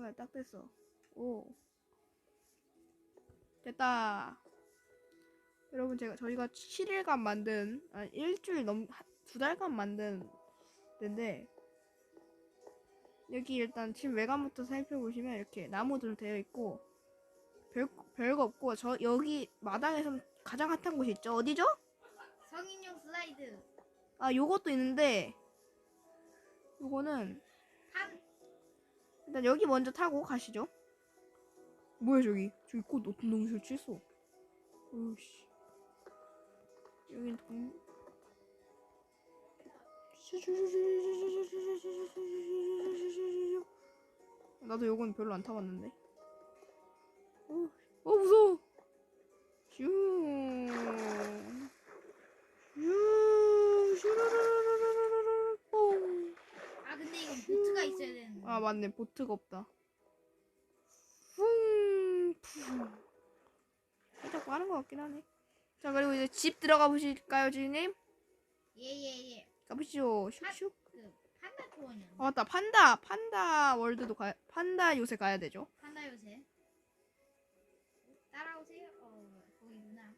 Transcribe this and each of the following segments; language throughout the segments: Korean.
뭐야 딱 됐어. 오 됐다. 여러분 제가 저희가 7일간 만든 아 일주일 넘두 달간 만든 데인데 여기 일단 집 외관부터 살펴보시면 이렇게 나무들 되어 있고 별 별거 없고 저 여기 마당에서 가장 핫한 곳이 있죠 어디죠? 성인용 슬라이드. 아 요것도 있는데 요거는 한 일단 여기 먼저 타고 가시죠. 뭐야 저기? 저기 꽃 높은 동 설치했어. 오씨. 여긴 동. 나도 요건 별로 안 타봤는데. 어, 어 무서워. 아 맞네 보트가 없다. 살짝 빠른 것 같긴 하네. 자 그리고 이제 집 들어가 보실까요, 주인님? 예예예. 가보시죠. 슉슉. 그 판다 투어냐? 아 맞다 판다 판다 월드도 가 판다 요새 가야 되죠. 판다 요새. 따라오세요. 어 거기구나.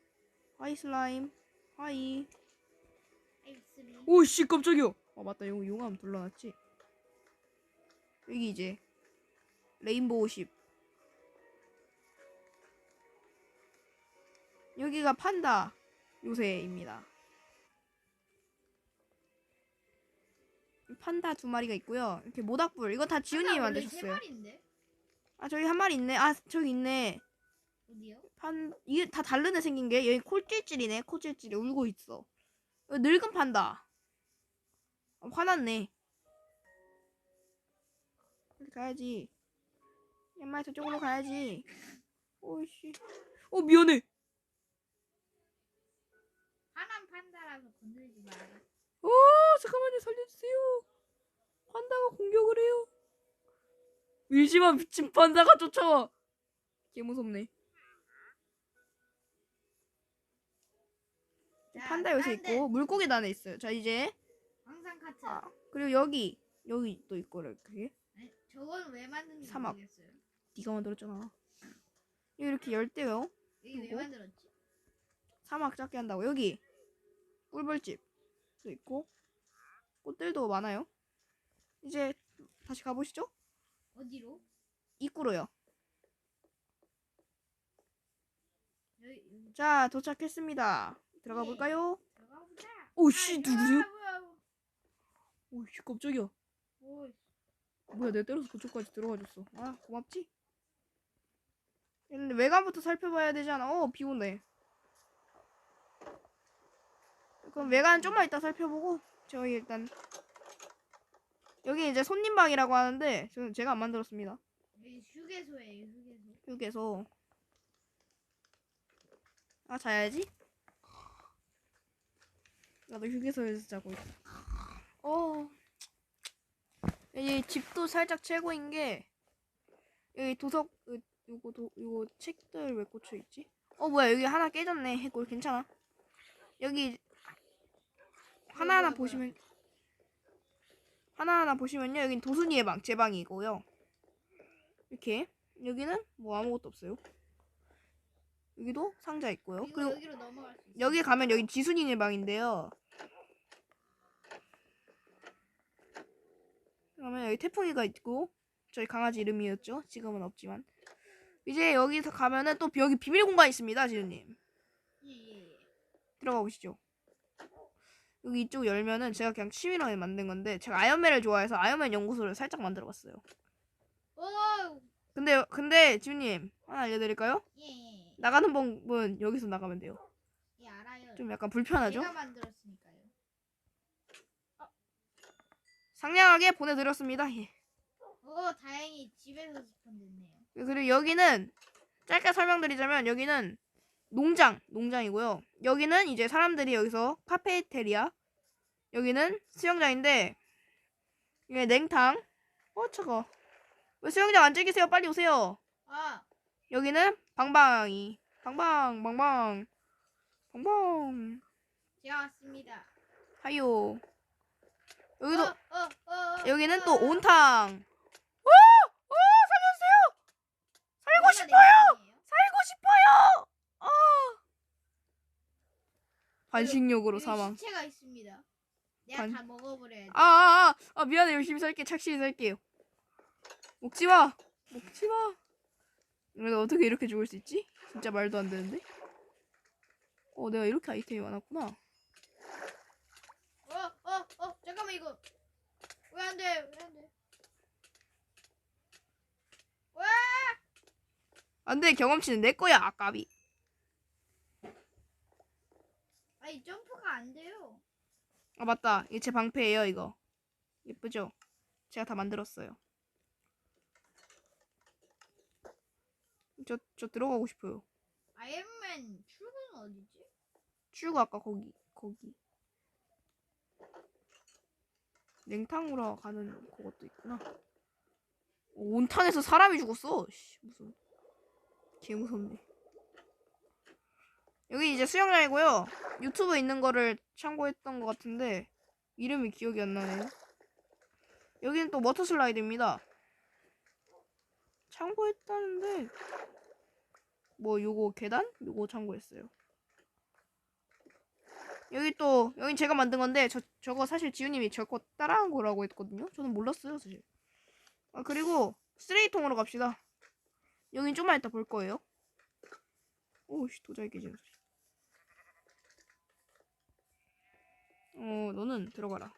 하이 슬라임. 하이. 오씨 깜짝이야. 아 맞다 용 용암 둘러놨지. 여기 이제 레인보우 십. 여기가 판다 요새입니다. 판다 두 마리가 있고요. 이렇게 모닥불 이거 다 지훈님이 만드셨어요. 아 저기 한 마리 있네. 아 저기 있네. 어디요? 판 이게 다 다르네 생긴 게 여기 콜찔찔이네. 콜찔찔이 울고 있어. 여기 늙은 판다. 아, 화났네. 가야지. 엄마 저쪽으로 가야지. 오씨. 어 미안해. 하남 판다라서 건들지 마라. 어 잠깐만요 살려주세요. 판다가 공격을 해요. 의심한 미친 판다가 쫓아와. 개 무섭네. 자, 판다 요새. 있고 물고기 단에 있어요. 자 이제 황산 카트. 아 그리고 여기 여기 또 있고 이렇게 저건 왜 만든지 사막. 모르겠어요. 네가 만들었잖아. 여기 이렇게 열대요. 여기 왜 그리고? 만들었지? 사막 작게 한다고 여기 꿀벌집도 있고 꽃들도 많아요. 이제 다시 가보시죠. 어디로? 입구로요. 여기, 자 도착했습니다. 들어가 예. 볼까요? 들어가 보자. 오씨 아, 누구세요? 오씨 깜짝이야. 뭐야. 뭐야 내가 때려서 그쪽까지 들어가줬어. 아 고맙지? 근데 외관부터 살펴봐야 되잖아. 어 비오네. 그럼 외관 좀만 이따 살펴보고 저희 일단 여기 이제 손님방이라고 하는데 저는 제가 안 만들었습니다. 여기 휴게소예요, 휴게소. 여기에서 아 자야지. 나도 휴게소에서 자고 있다. 어. 이 집도 살짝 최고인 게 여기 도석 으, 요거 도 요거 책들 왜 꽂혀 있지? 어 뭐야 여기 하나 깨졌네. 해골 괜찮아. 여기 하나하나. 보시면 하나하나 보시면요. 여긴 도순이의 방, 제 방이고요. 이렇게 여기는 뭐 아무것도 없어요. 여기도 상자 있고요. 그리고 여기로 넘어갈 수 있어. 여기 가면 여기 지순이네 방인데요. 그러면 여기 태풍이가 있고 저희 강아지 이름이었죠. 지금은 없지만 이제 여기서 가면은 또 여기 비밀 공간 있습니다, 지훈님. 예, 예, 예. 들어가 보시죠. 여기 이쪽 열면은 제가 그냥 취미로 만든 건데 제가 아이언맨을 좋아해서 아이언맨 연구소를 살짝 만들어봤어요. 오! 근데 근데 지훈님 하나 알려드릴까요? 나가는 법은 여기서 나가면 돼요. 예, 알아요. 좀 약간 불편하죠? 제가 만들었으니까요. 상냥하게 보내드렸습니다. 예. 오, 다행히 집에서 스폰됐네요. 그리고 여기는 짧게 설명드리자면 여기는 농장, 농장이고요. 여기는 이제 사람들이 여기서 카페테리아, 여기는 수영장인데 이게 냉탕. 어 차가. 왜 수영장 안 즐기세요? 빨리 오세요. 아, 여기는 방방이, 방방, 방방, 방방. 제가 왔습니다. 하요. 여기도 어, 어, 어, 여기는 또 온탕. 오! 오! 살려주세요! 살고 싶어요! 살고 싶어요! 어! 반식욕으로 사망. 시체가 있습니다. 내가 반- 다 먹어버려야 돼. 아, 아, 아, 아, 미안해. 열심히 살게. 착실히 살게요. 먹지 마. 먹지 마. 근데 어떻게 이렇게 죽을 수 있지? 진짜 말도 안 되는데. 어, 내가 이렇게 아이템이 많았구나. 이거 왜 안 돼? 왜 안 돼? 와! 안 돼. 경험치는 내 거야. 아까비. 아니 점프가 안 돼요. 아, 맞다. 이게 제 방패예요, 이거. 예쁘죠? 제가 다 만들었어요. 저, 저 들어가고 싶어요. 아이언맨 출구는 어디지? 쭉 아까 거기, 거기. 냉탕으로 가는 그것도 있구나. 어, 온탄에서 사람이 죽었어. 씨, 무슨. 개 무섭네. 여기 이제 수영장이고요. 유튜브에 있는 거를 참고했던 것 같은데 이름이 기억이 안 나네요. 여기는 또 워터 슬라이드입니다. 참고했다는데 뭐 요거 계단? 요거 참고했어요. 여기 또 여긴 제가 만든 건데 저 저거 사실 지우님이 저거 따라한 거라고 했거든요. 저는 몰랐어요 사실. 아 그리고 쓰레기통으로 갑시다. 여긴 좀만 이따 볼 거예요. 오씨 도자기 깨지는 소리. 어 너는 들어가라.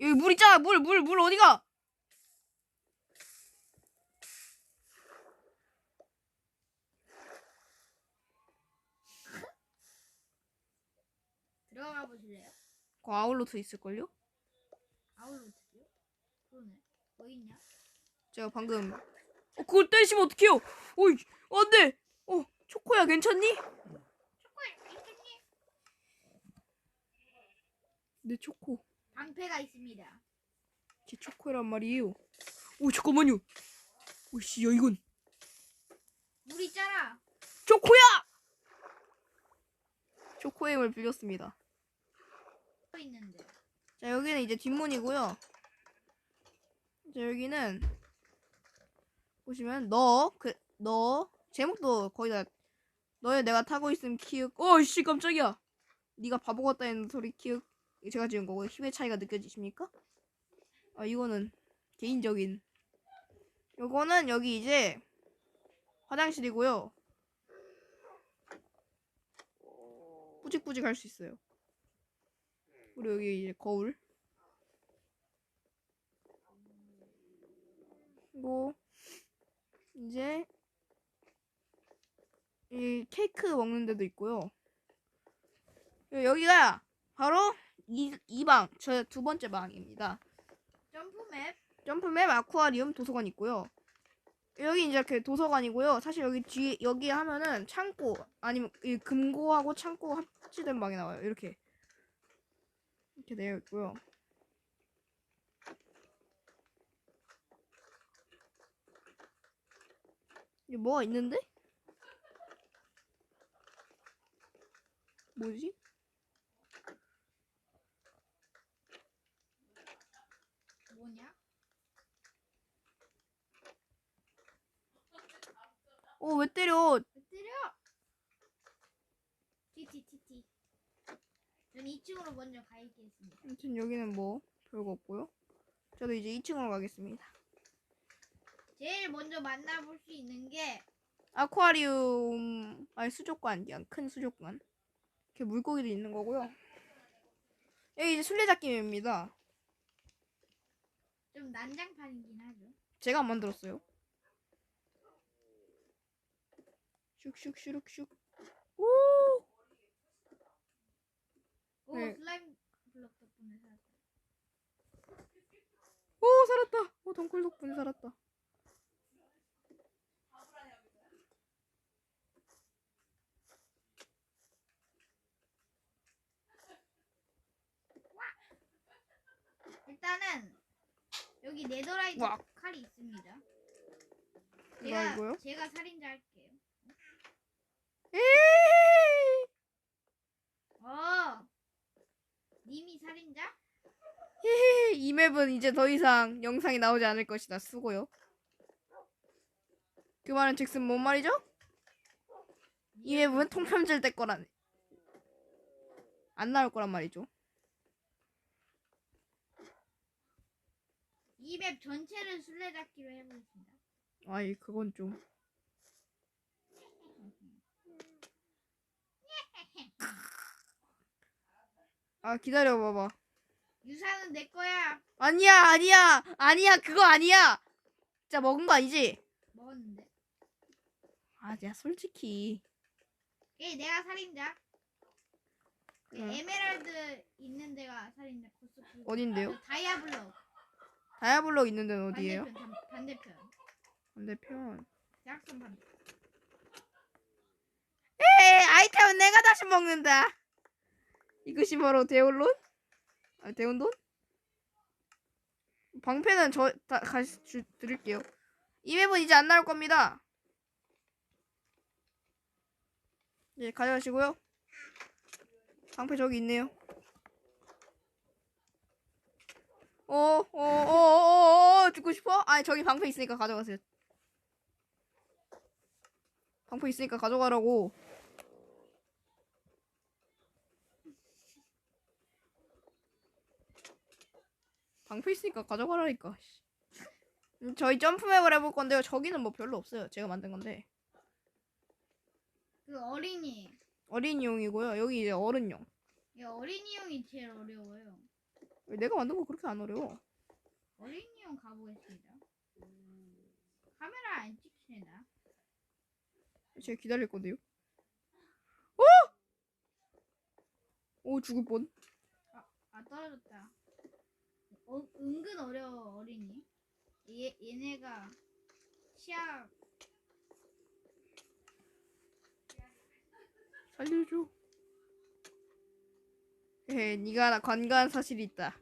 여기 물 있잖아 물 물 물 어디가 보실래요? 그 아울로트 있을걸요? 아울로트요? 그러네. 뭐 있냐? 제가 방금 어 그걸 떼시면 어떡해요? 어이 안 돼. 어 초코야 괜찮니? 내 초코. 방패가 있습니다. 제 초코란 말이에요. 오 잠깐만요. 오씨 야 이건 물 있잖아. 초코야. 초코의 힘을 빌렸습니다. 자 여기는 이제 뒷문이고요. 자 여기는 보시면 너 그 너 제목도 거의 다 너의 내가 타고 있음 키읔 어씨 깜짝이야. 네가 바보 같다 했는 소리 키읔 제가 지은 거고 힘의 차이가 느껴지십니까? 아 이거는 개인적인 요거는 여기 이제 화장실이고요. 뿌직뿌직 할 수 있어요. 그리고 여기 이제 거울. 그리고 이제 이 케이크 먹는 데도 있고요. 여기가 바로 이, 이 방, 저 두 번째 방입니다. 점프맵. 점프맵 아쿠아리움 도서관 있고요. 여기 이제 그 도서관이고요. 사실 여기 뒤에 여기 하면은 창고 아니면 이 금고하고 창고 합치된 방이 나와요. 이렇게 이렇게 되어 있고요. 이게 뭐가 있는데? 뭐지? 뭐냐? 어 왜 때려? 왜 때려? 티티티티. 전 2층으로 먼저 가겠습니다. 아무튼 여기는 뭐 별거 없고요. 저도 이제 2층으로 가겠습니다. 제일 먼저 만나볼 수 있는 게 아쿠아리움 아니 수족관 그냥 큰 수족관 이렇게 물고기도 있는 거고요. 여기 이제 술래잡기입니다. 좀 난장판이긴 하죠. 제가 안 만들었어요. 슉슉슉슉. 오! 오 네. 슬라임 블럭 덕분에 살았다. 오 살았다. 오 덩굴 덕분에 살았다. 일단은 여기 네더라이트 와. 칼이 있습니다. 제가 이거요? 제가 살인자 할게요. 에이! 어. 님이 살인자? 헤헤헤, 이 맵은 이제 더 이상 영상이 나오지 않을 것이다. 수고요. 그 말은 즉슨 뭔 말이죠? 이 맵은 통편질 될 거라네. 안 나올 거란 말이죠. 이 맵 전체를 술래잡기로 해보겠습니다. 아이 그건 좀. 아 기다려 봐봐. 유산은 내 거야. 아니야 아니야 아니야 그거 아니야. 진짜 먹은 거 아니지? 먹었는데. 아 내가 솔직히 예, 내가 살인자. 그 응. 에메랄드 있는 데가 살인자. 그- 어딘데요? 그 다이아블럭. 다이아블럭 있는 데는 어디예요? 반대편, 반- 반대편. 반대편. 대학선 반대. 에이 아이템은 내가 다시 먹는다. 이것이 바로 대혼론? 아 대혼돈? 방패는 저 다 다시 주, 드릴게요. 이 맵은 이제 안 나올 겁니다. 네 가져가시고요. 방패 저기 있네요. 어, 어어어어어 듣고 싶어? 아니 저기 방패 있으니까 가져가세요. 방패 있으니까 가져가라고. 방패 있으니까 가져가라니까. 씨. 음, 저희 점프맵을 해볼 건데요. 저기는 뭐 별로 없어요. 제가 만든 건데 그 어린이. 어린이용이고요. 여기 이제 어른용. 이 어린이용이 제일 어려워요. 내가 만든 거 그렇게 안 어려워. 어린이용 가보겠습니다. 카메라 안 찍히나? 제가 기다릴 건데요. 어? 오 죽을 뻔. 아 떨어졌다. 어, 은근 어려워 어린이. 얘 얘네가 시야 살려줘. 에, 네가 나 관가한 사실이 있다.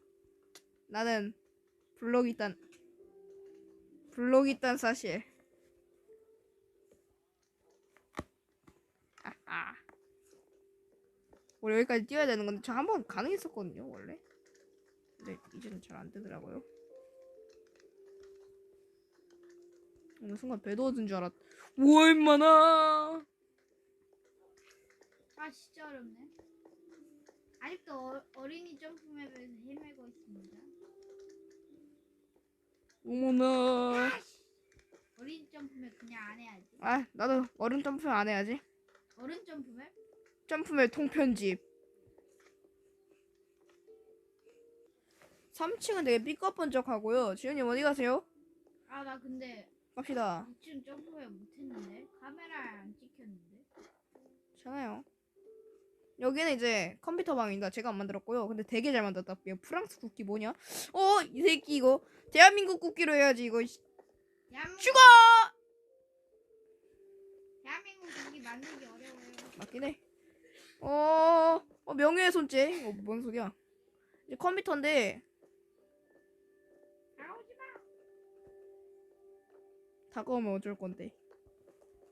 나는 블록 있단 블록 있단 사실. 아하. 원래 여기까지 뛰어야 되는 건데 저 한 번 가능했었거든요 원래. 근데 이제는 잘안 되더라고요. 어느 순간 배도 얻은 줄 알았. 우와 얼마나. 아 진짜 어렵네. 아직도 어, 어린이 점프맵에서 헤매고 있습니다. 어머나. 어린이 점프맵 그냥 안 해야지. 아 나도 어른 점프 안 해야지. 어른 점프맵? 점프맵 통편집. 3층은 되게 삐까뻔쩍하고요. 지훈님 어디 가세요? 아 나 근데 갑시다. 2층 점프맵 못했는데 카메라에 안 찍혔는데. 괜찮아요. 여기는 이제 컴퓨터 방입니다. 제가 안 만들었고요. 근데 되게 잘 만들었다. 이거 프랑스 국기 뭐냐? 어, 이 새끼 이거 대한민국 국기로 해야지 이거. 씨. 대한민국, 죽어! 대한민국 국기 만들기 어려워요. 맞긴 해. 어, 어 손재. 이거 뭔 소리야? 이제 컴퓨터인데 다가오면 어쩔 건데.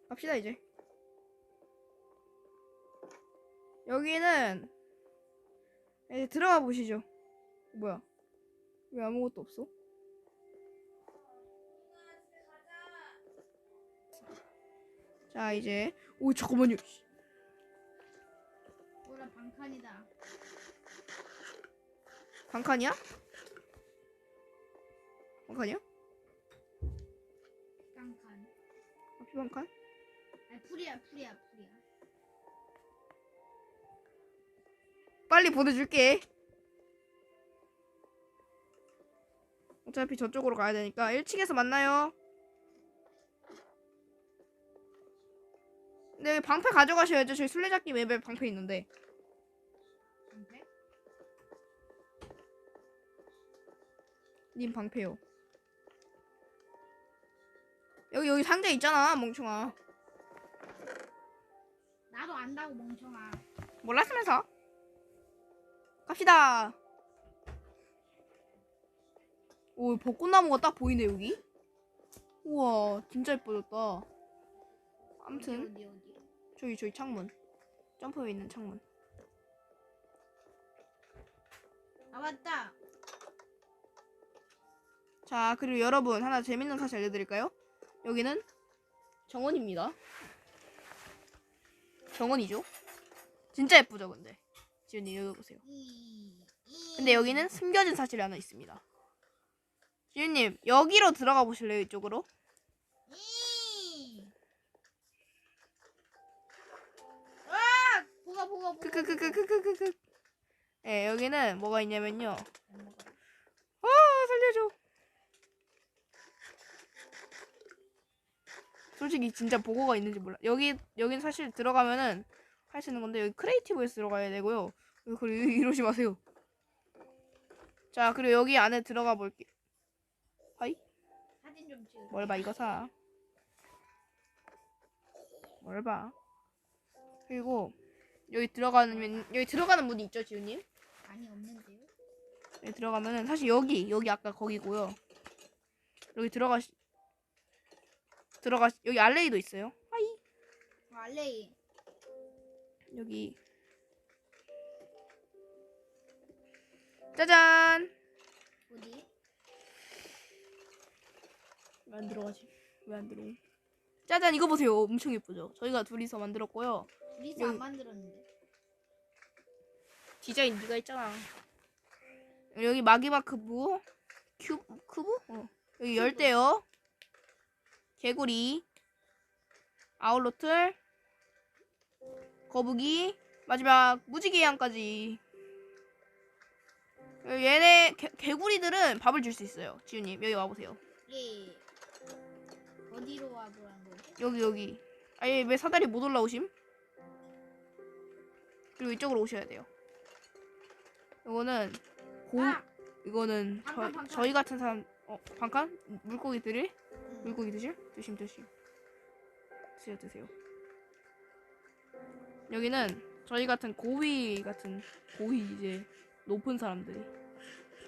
갑시다 이제. 여기는 이제 들어가 보시죠. 뭐야? 왜 아무것도 없어? 자 이제 오 잠깐만요. 씨. 뭐라 방칸이다. 방칸이야? 방칸이야? 방칸? 아니 풀이야 풀이야 풀이야. 빨리 보내줄게. 어차피 저쪽으로 가야 되니까 1층에서 만나요. 네, 방패 가져가셔야죠. 저희 술래잡기 맵에 방패 있는데. 방패? 님 방패요. 여기 여기 상자 있잖아, 멍청아. 나도 안다고 멍청아. 몰랐으면서. 갑시다. 오, 벚꽃나무가 딱 보이네, 여기. 우와, 진짜 예뻐졌다. 아무튼. 어디 어디 어디. 저기 저기 창문 점프에 있는 창문 아 맞다. 자 그리고 여러분 하나 재밌는 사실 알려드릴까요 여기는 정원입니다. 정원이죠. 진짜 예쁘죠, 근데. 지훈님 여기 보세요. 이, 이. 근데 여기는 숨겨진 사실이 하나 있습니다. 지훈님 여기로 들어가 보실래요, 이쪽으로? 이. 아! 보가 보가 보가. 크크크크크크크. 예, 여기는 뭐가 있냐면요. 아, 살려줘. 솔직히 진짜 보고가 있는지 몰라. 여기 여긴 사실 들어가면은 할 수 있는 건데 여기 크리에이티브에서 들어가야 되고요. 그리고 이러지 마세요. 자, 그리고 여기 안에 들어가 볼게. 하이? 사진 좀 찍어. 뭘 봐, 이거 사. 뭘 봐. 그리고 여기 들어가는 여기 들어가는 문이 있죠, 지우님? 아니 없는데요? 여기 들어가면은 사실 여기 여기 아까 거기고요. 여기 들어가 들어가 여기 알레이도 있어요. 하이 어, 알레이. 여기 짜잔 어디? 왜 안 들어가지? 왜 안 들어? 짜잔 이거 보세요 엄청 예쁘죠? 저희가 둘이서 만들었고요. 우리서 여기- 안 만들었는데. 디자인 네가 있잖아. 여기 마기마 크부 큐 크부 어. 여기 열대요. 개구리 아울로틀 거북이 마지막 무지개 양까지. 얘네 개, 개구리들은 밥을 줄 수 있어요. 지훈님 여기 와보세요. 예. 어디로 와보라는 거지? 여기 여기. 아니 왜 사다리 못 올라오심? 그리고 이쪽으로 오셔야 돼요. 이거는 고 아! 이거는 저. 저희 같은 사람 어 반칸 물고기 드릴 응. 물고기 드실 드심 드심 드세요 드세요. 여기는 저희 같은 고위 같은 고위 이제 높은 사람들이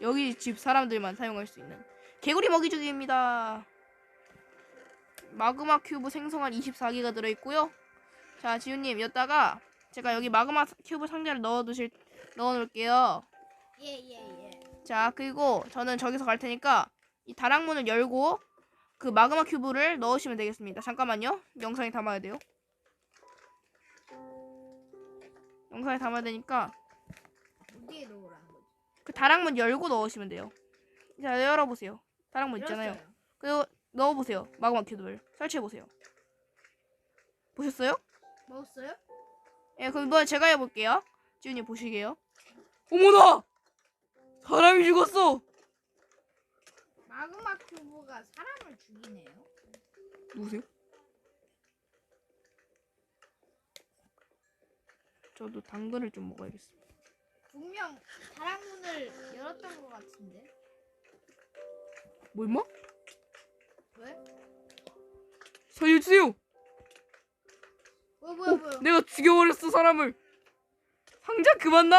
여기 집 사람들만 사용할 수 있는 개구리 먹이주기입니다. 마그마 큐브 생성한 24개가 들어있고요. 자 지훈님 여기다가 제가 여기 마그마 큐브 상자를 넣어두실 넣어놓을게요. 예, 예, 예. 자 그리고 저는 저기서 갈 테니까 이 다락문을 열고 그 마그마 큐브를 넣으시면 되겠습니다. 잠깐만요. 영상에 담아야 돼요. 영상에 담아야 되니까 어디에 넣으라는 거지? 그 다락문 열고 넣으시면 돼요. 자 열어보세요. 다락문 있잖아요. 열었어요. 그리고 넣어보세요. 마그마 큐브를 설치해보세요. 보셨어요? 먹었어요? 예, 그럼 이번 제가 해볼게요. 지훈이 보시게요. 어머나! 사람이 죽었어! 마그마 큐브가 사람을 죽이네요. 누구세요? 저도 당근을 좀 먹어야겠어. 분명 다락 문을 열었던 것 같은데. 뭐 임마? 왜? 살려주세요! 어, 뭐야, 뭐야. 내가 죽여버렸어 사람을! 상자 그만 놔!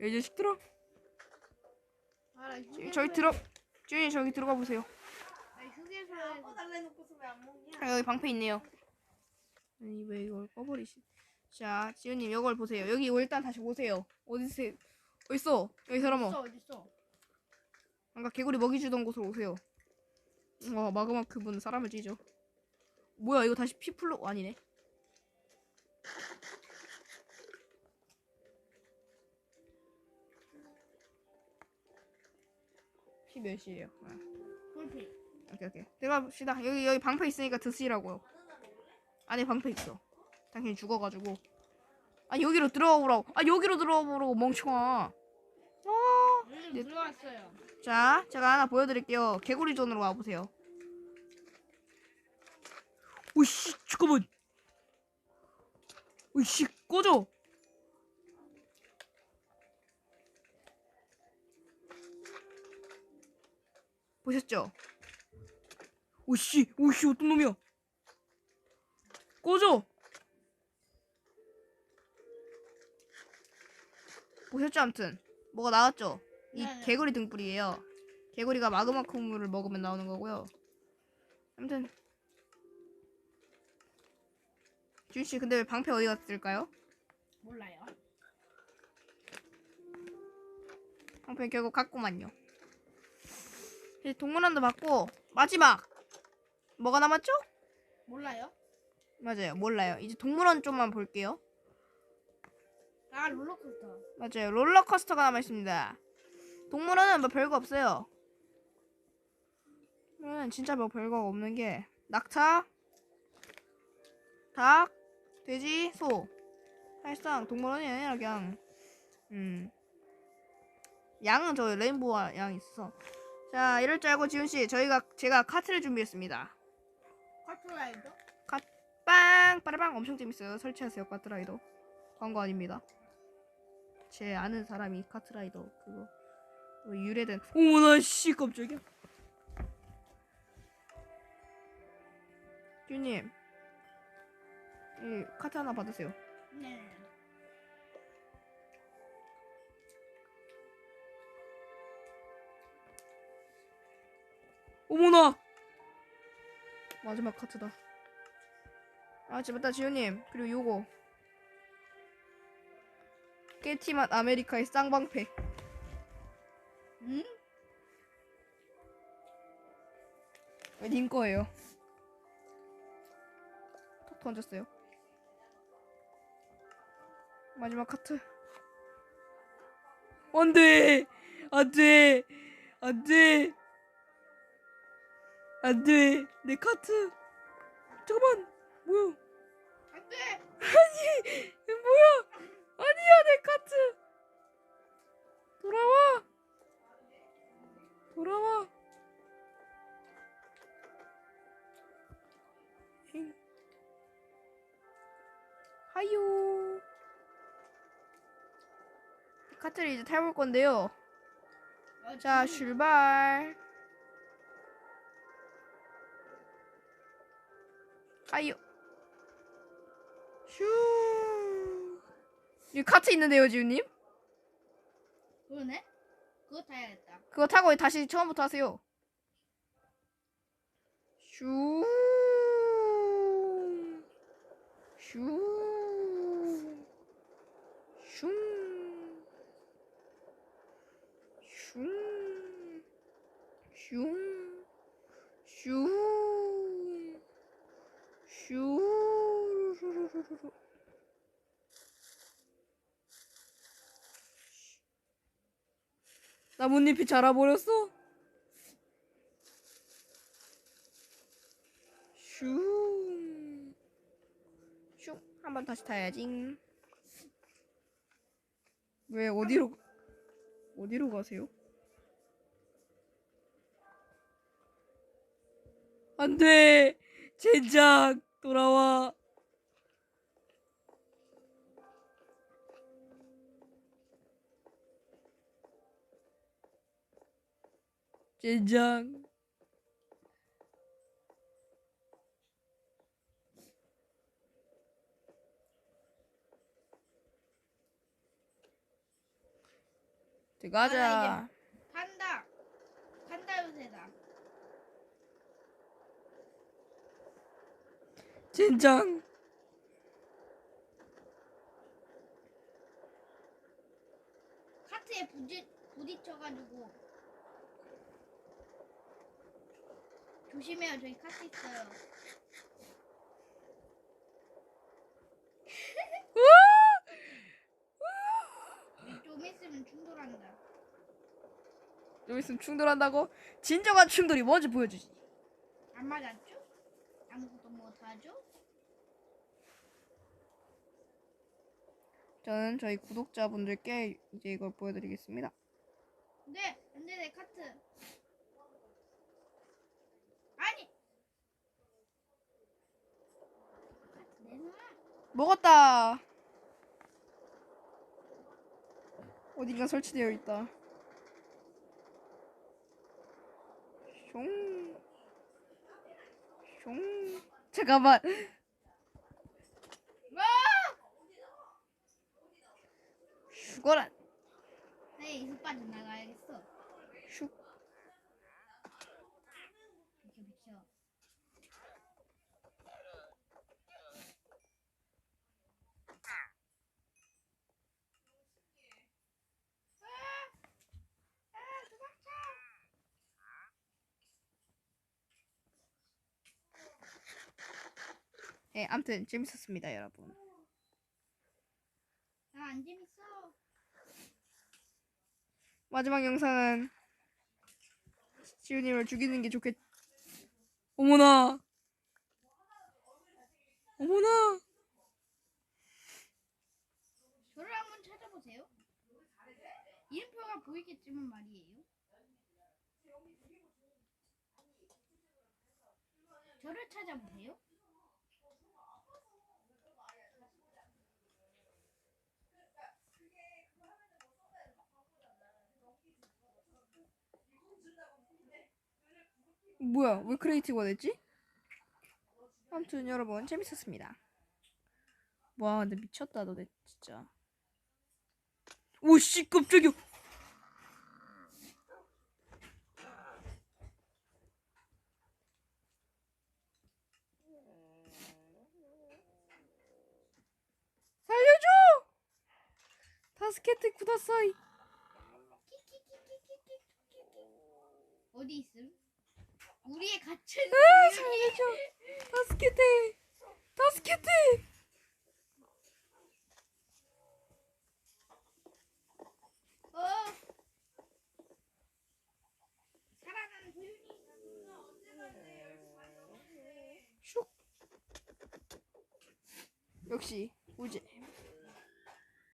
야, 이 자식들아 알 아, 저기 들어 지훈이 저기 들어가 보세요 아니, 휴게소에 달래놓고서 왜안 먹냐? 아, 여기 방패 있네요 아니 왜 이걸 꺼버리시 자 지훈님 이걸 보세요 여기 일단 다시 보세요 어디서 어딨어 여기 사람아 어딨어, 어딨어? 아까 개구리 먹이 주던 곳으로 오세요. 와 마그마 그분 사람을 찢어. 뭐야 이거 다시 피플로 아니네. 피 몇이에요? 아, 불필. 오케이 오케이 들어갑시다. 여기 여기 방패 있으니까 드시라고요. 안에 방패 있어. 당신이 죽어가지고. 아 여기로 들어가 보라고. 아 여기로 들어가 보라고 멍청아. 아. 음, 네. 들어왔어요. 자, 제가 하나 보여드릴게요. 개구리 존으로 와보세요. 오씨, 잠깐만. 오씨, 꺼져. 보셨죠? 오씨, 오씨, 어떤 놈이야? 꺼져. 보셨죠, 아무튼 뭐가 나왔죠? 이 네 네. 개구리 등불이에요. 개구리가 마그마 콩물을 먹으면 나오는 거고요. 아무튼 준 씨, 근데 왜 방패 어디 갔을까요? 몰라요. 방패 결국 갔구만요. 이제 동물원도 받고 마지막 뭐가 남았죠? 몰라요? 맞아요. 몰라요. 이제 동물원 좀만 볼게요. 아 롤러코스터. 맞아요. 롤러코스터가 남아 있습니다. 동물원은 뭐 별거 없어요. 음, 진짜 뭐 별거 없는 게 낙타, 닭, 돼지, 소. 사실상 동물원이 아니라 그냥 음 양은 저 레인보우 양이 있어. 자 이럴 줄 알고 지훈 씨 저희가 제가 카트를 준비했습니다. 카트라이더? 빵 빠라빵 엄청 재밌어요. 설치하세요 카트라이더. 광고 아닙니다. 제 아는 사람이 카트라이더 그거 뭐 유래된 어머나 씨 깜짝이야. 규님 이 카트 하나 받으세요. 네. 어머나 마지막 카트다. 아 맞다 지훈님 그리고 요거 깨티맛 아메리카의 쌍방패. 응? 왜님 거예요? 톡 던졌어요. 마지막 카트. 안 돼, 안 돼, 안 돼, 안돼. 내 카트. 잠깐만, 뭐야? 안돼. 아니, 뭐야? 아니야, 내 카트. 돌아와. 돌아와. 행. 하요. 카트를 이제 타볼 건데요. 어, 자, 지금 출발. 하요. 슈. 여기 카트 있는데요, 지우님? 그러네. 그거 타야겠다. 그거 타고 다시 처음부터 하세요. 슈. 슈. 슝. 슝. 슝. 슈. 슈. 나뭇잎이 자라버렸어. 슝. 슝. 한번 다시 타야지. 왜 어디로 어디로 가세요? 안 돼. 젠장 돌아와. 젠장. 들어가자. 판다. 판다 요새다. 젠장. 카트에 부딪 부딪혀가지고 조심해요. 저기 카트 있어요. 좀 있으면 충돌한다. 좀 있으면 충돌한다고? 진정한 충돌이 뭔지 보여주지. 안 맞았죠? 아무것도 못하죠? 저는 저희 구독자분들께 이제 이걸 보여드리겠습니다. 네, 근데 내 카트. 아니. 카트 내놔. 먹었다. 어딘가 설치되어 있다. 숑. 숑. 잠깐만. 와! 죽어라. 네, 이속 빠져 나가야겠어. 슉. 비켜 비켜. 네, 아무튼 재밌었습니다, 여러분. 나 안 재밌어. 마지막 영상은 지훈님을 죽이는 게 좋겠. 어머나. 어머나. 저를 한번 찾아보세요. 이름표가 보이겠지만 말이에요. 저를 찾아보세요. 뭐야? 왜 크리에이티브가 됐지? 아무튼 여러분 재밌었습니다. 와, 근데 미쳤다, 너네 진짜. 오씨, 깜짝이야. 살려줘! 다스케트 쿠다사이. 어디 있음? 우리의 갇힌 아, 살려줘. 어. 살아가는 소윤이. 슉. 역시 우제.